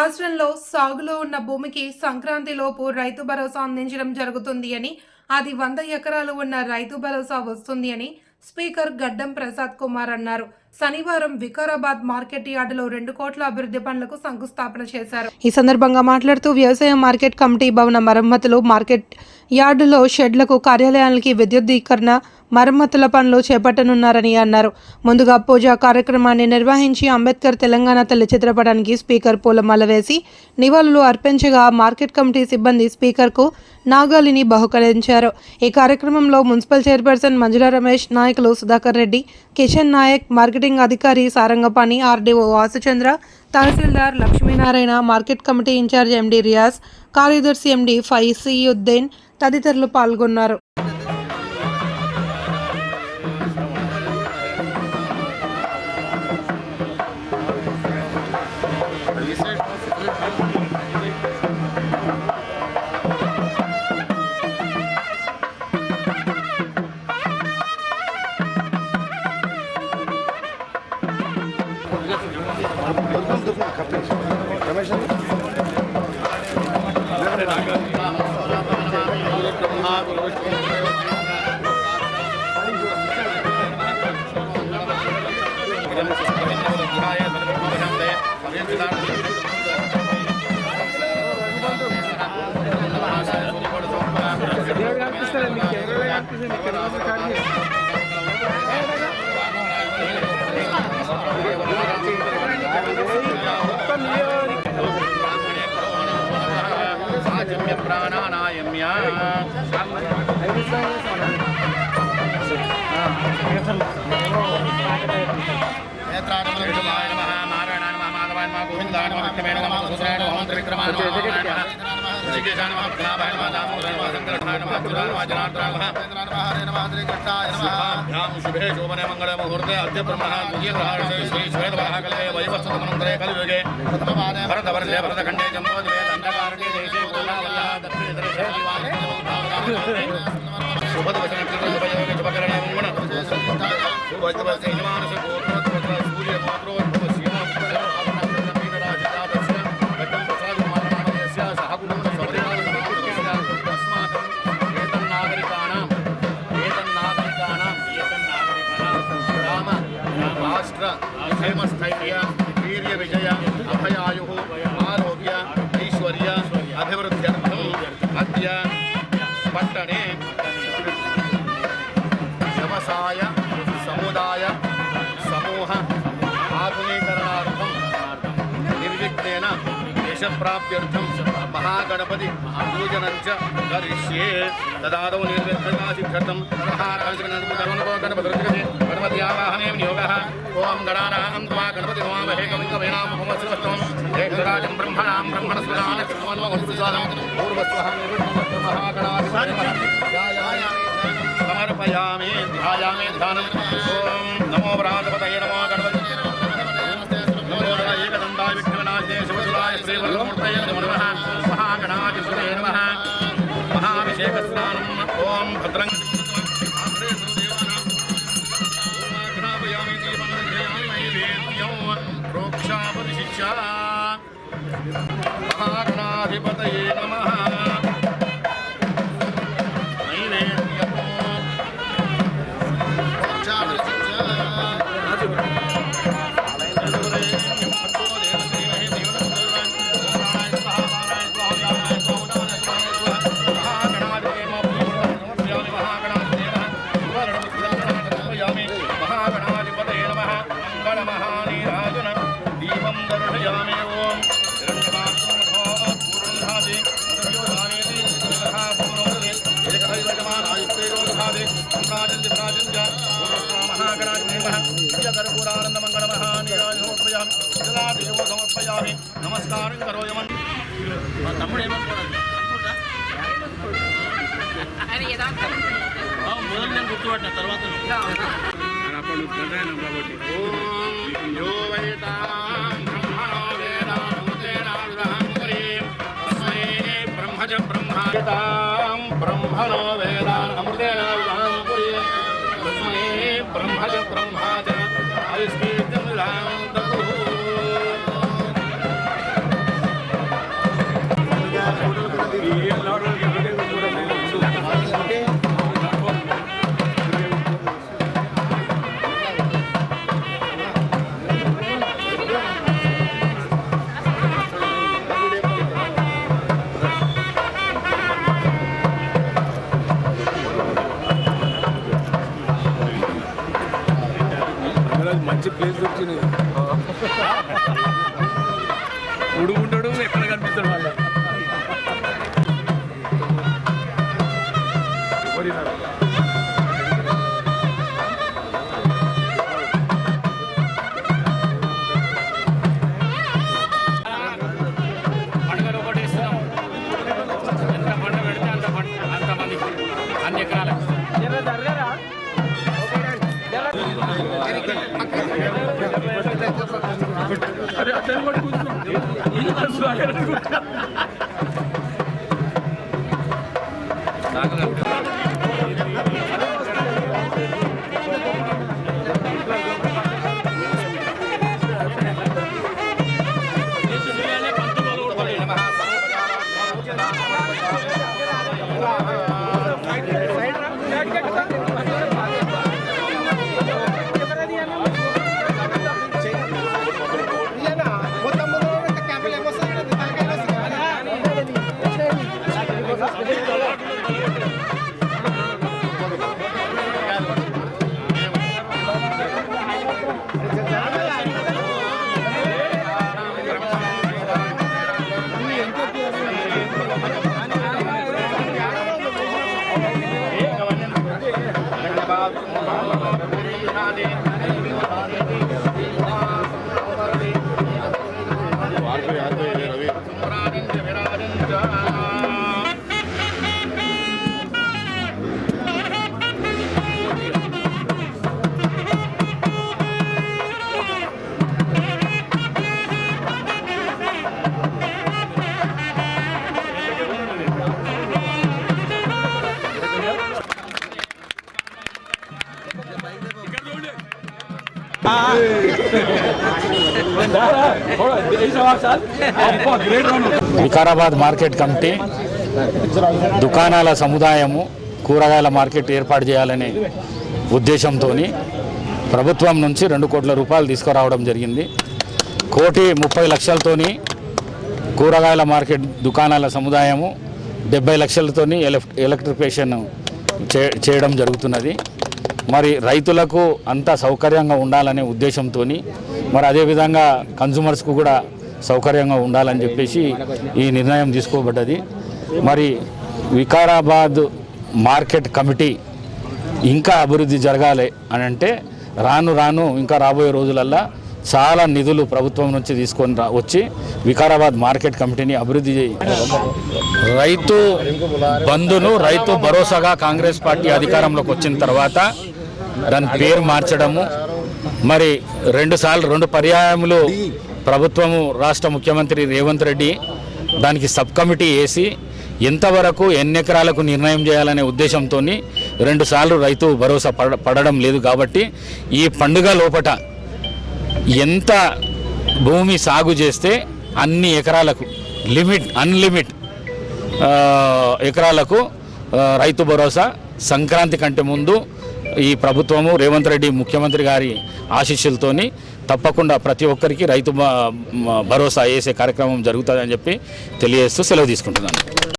రాష్ట్రంలో సాగులో ఉన్న భూమికి సంక్రాంతిలోపు రైతు భరోసా అందించడం జరుగుతుంది అని అది వంద ఎకరాలు ఉన్న రైతు భరోసా వస్తుంది అని స్పీకర్ గడ్డం ప్రసాద్ కుమార్ అన్నారు. శనివారం వికారాబాద్ మార్కెట్ యార్డులో రెండు కోట్ల అభివృద్ధి పనులకు శంకుస్థాపన చేశారు. ఈ సందర్భంగా మాట్లాడుతూ వ్యవసాయ మార్కెట్ కమిటీ భవన మరమ్మతులు మార్కెట్ యార్డులో షెడ్లకు కార్యాలయాలకి విద్యుద్దీకరణ మరమ్మతుల పనులు చేపట్టనున్నారని అన్నారు. ముందుగా పూజా కార్యక్రమాన్ని నిర్వహించి అంబేద్కర్ తెలంగాణ తల్లి చిత్రపటానికి స్పీకర్ పూలమాల వేసి నివాళులు అర్పించగా మార్కెట్ కమిటీ సిబ్బంది స్పీకర్కు నాగాలిని బహుకరించారు. ఈ కార్యక్రమంలో మున్సిపల్ చైర్పర్సన్ మంజుల రమేష్ నాయకులు సుధాకర్ రెడ్డి కిషన్ నాయక్ మార్కెటింగ్ అధికారి Sarangapani RDO Vasuchandra tahsildar Lakshminarayana market committee in charge MD Riyaz కార్యదర్శి ఎండి ఫైసీయుద్దీన్ తదితరులు పాల్గొన్నారు. ప్రాణానాయమ్య నేత్రాయ నమః. నారాయణాయ నమః. మాధవాయ నమః. గోవిందాయ నమః. విక్రమే నమః. సుసరాయ నమః. త్రివిక్రమాయ నమః. వామనాయ నమః ఋషికేశాయ నమః ప్రణాభాయ నమః. దామోదరాయ నమః సంకటాయ నమః అచ్యుతాయ నమః జనార్దనాయ నమః హరే నమః శ్రీకృష్ణాయ నమః భ్యాం శుభే శోభనే మంగళ ముహూర్తే అద్య బ్రహ్మణ ద్వితీయగ్రహాణే శ్రీ శ్వేతవరః కలే వైవస్వతమనంతరే కలియుగే భరతవర్షే భరతఖండే జంబోద్వే దండకారణ్యే దేశే గోదావర్యः దక్షిణే దర్శే శుభదవచన फ़ेमस थैलिया वीर विजय अभयायु आरोग्य ऐश्वर्य अभिवृद्ध अद पट्टे व्यवसाय समुदाय समूह आधुनीकरण निर्विघ्न देश प्राप्त మహాగణపతి పూజనం చ కరిష్యే. తదాదౌ నిర్విఘ్నకాసిద్ధర్థం గణపతి గణపత్యావాహనే యోగः ఓం గణానాం త్వా గణపతి నమామహే కవికవేనాం ముహమ్మద్స్వస్తం ఏకరాజం బ్రహ్మణాం బ్రహ్మణస్పదానం పూర్వస్వహ నిర్విఘ్నం మహాగణాధిపతి. సమర్పయామి ధ్యాయామి ధ్యానం. మహాగణాధిపతయే నమః. నమస్కారం కరోయమన్. తమ్ముడు ఏమనుకోవాలి మొదలు నేను గుర్తుపట్టిన తర్వాత యో వేదాం బ్రహ్మణో వేదాం బ్రహ్మజ బ్రహ్మణో అరే అట్లా కూడా కూర్చున్నాం వికారాబాద్ మార్కెట్ కమిటీ దుకాణాల సముదాయము కూరగాయల మార్కెట్ ఏర్పాటు చేయాలనే ఉద్దేశంతో ప్రభుత్వం నుంచి రెండు కోట్ల రూపాయలు తీసుకురావడం జరిగింది. కోటి ముప్పై లక్షలతోని కూరగాయల మార్కెట్ దుకాణాల సముదాయము డెబ్బై లక్షలతోని ఎలక్ట్రిఫికేషన్ చే చేయడం జరుగుతున్నది. మరి రైతులకు అంత సౌకర్యంగా ఉండాలనే ఉద్దేశంతో మరి అదేవిధంగా కన్జ్యూమర్స్కు కూడా సౌకర్యంగా ఉండాలని చెప్పేసి ఈ నిర్ణయం తీసుకోబడ్డది. మరి వికారాబాద్ మార్కెట్ కమిటీ ఇంకా అభివృద్ధి జరగాలి అని అంటే రాను రాను ఇంకా రాబోయే రోజులల్లో చాలా నిధులు ప్రభుత్వం నుంచి తీసుకొని రా వచ్చి వికారాబాద్ మార్కెట్ కమిటీని అభివృద్ధి చేయి. రైతు బంధును రైతు భరోసాగా కాంగ్రెస్ పార్టీ అధికారంలోకి వచ్చిన తర్వాత దాని పేరు మార్చడము. మరి రెండు సార్లు రెండు పర్యాయములు ప్రభుత్వము రాష్ట్ర ముఖ్యమంత్రి రేవంత్ రెడ్డి దానికి సబ్ కమిటీ వేసి ఎంతవరకు ఎన్ని ఎకరాలకు నిర్ణయం చేయాలనే ఉద్దేశంతో రెండుసార్లు రైతు భరోసా పడ పడడం లేదు కాబట్టి ఈ పండుగ లోపట ఎంత భూమి సాగు చేస్తే అన్ని ఎకరాలకు లిమిట్ అన్లిమిట్ ఎకరాలకు రైతు భరోసా సంక్రాంతి కంటే ముందు ఈ ప్రభుత్వము రేవంత్ రెడ్డి ముఖ్యమంత్రి గారి ఆశీస్సులతోని తప్పకుండా ప్రతి ఒక్కరికి రైతు భరోసా వేసే కార్యక్రమం జరుగుతుందని చెప్పి తెలియజేస్తూ సెలవు తీసుకుంటున్నాను.